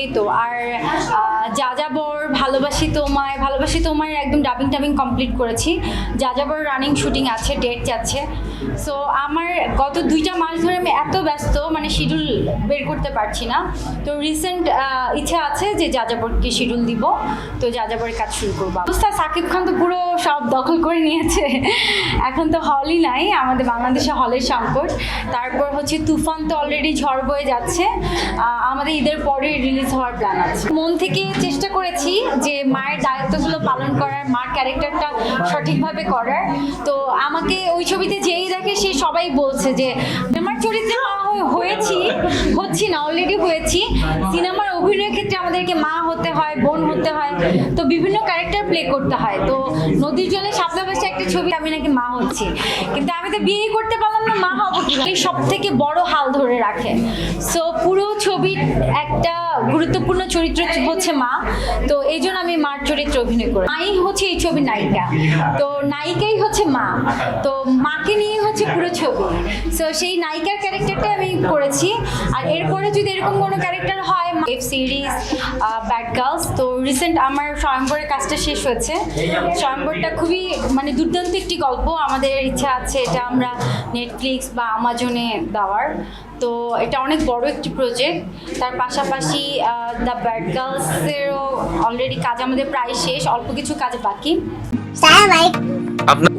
এই তো, আর যা যাযাবর ভালোবাসি তোমায় ভালোবাসি তোমায় একদম ডাবিং টাবিং কমপ্লিট করেছি। যাযাবর রানিং শুটিং আছে ডেট যাচ্ছে। সো আমার গত দুইটা মাস ধরে আমি এত ব্যস্ত মানে শিডিউল বের করতে পারছি না। তো রিসেন্ট ইচ্ছা আছে যে যা যাযাবরকে শিডিউল দিব, তো যা যাযাবরের কাজ শুরু করব। অবস্থা, সাকিব খান তো পুরো সব দখল করে নিয়েছে। এখন তো হলই নাই, আমাদের বাংলাদেশে হলের সংকট। তারপর হচ্ছে তুফান তো অলরেডি ঝড় বয়ে যাচ্ছে। আমাদের ঈদের পরে রিলিজ হওয়ার প্ল্যান আছে। মন থেকে চেষ্টা করেছি যে মায়ের দায়িত্বগুলো পালন করার মার ক্যারেক্টারটা সঠিকভাবে করার। তো আমাকে ওই ছবিতে যেই দেখে সে সবাই বলছে যে, আমার চরিত্রে হয়েছি, হচ্ছি না অলরেডি হয়েছি। সিনেমার অভিনয়ের ক্ষেত্রে আমাদেরকে মা হতে হয়, বোন হতে হয়। তো বিভিন্ন ক্যারেক্টার প্লে করতে হয়। তো নদীর জলে ভাষা একটা ছবি, আমি নাকি মা হচ্ছি। কিন্তু আমি তো বিয়ে করতে পারলাম না, মা হব কি সব থেকে বড় হাল ধরে রাখে। সো পুরো ছবির একটা গুরুত্বপূর্ণ চরিত্র হচ্ছে মা। তো এই জন্য আমি মার চরিত্রে অভিনয় করি। মাই হচ্ছে এই ছবির নায়িকা। তো নায়িকাই হচ্ছে মা তো মাকে নিয়ে হচ্ছে পুরো ছবি। সো সেই নায়িকার ক্যারেক্টারটা আমি করেছি। আর এরপরে যদি এরকম কোনো ক্যারেক্টার হয় ওয়েব সিরিজ ব্যাড গার্লস তো রিসেন্ট আমার স্বয়ংবরের কাজটা শেষ হয়েছে। স্বয়ংবরটা খুবই মানে দুর্দান্ত একটি গল্প। আমাদের ইচ্ছা আছে এটা আমরা নেটফ্লিক্স বা আমাজনে দেওয়ার। তো এটা অনেক বড় একটি প্রজেক্ট তার পাশাপাশি দ্য ব্যাড গার্লসেরও অলরেডি কাজ আমাদের প্রায় শেষ। অল্প কিছু কাজ বাকি। আপনার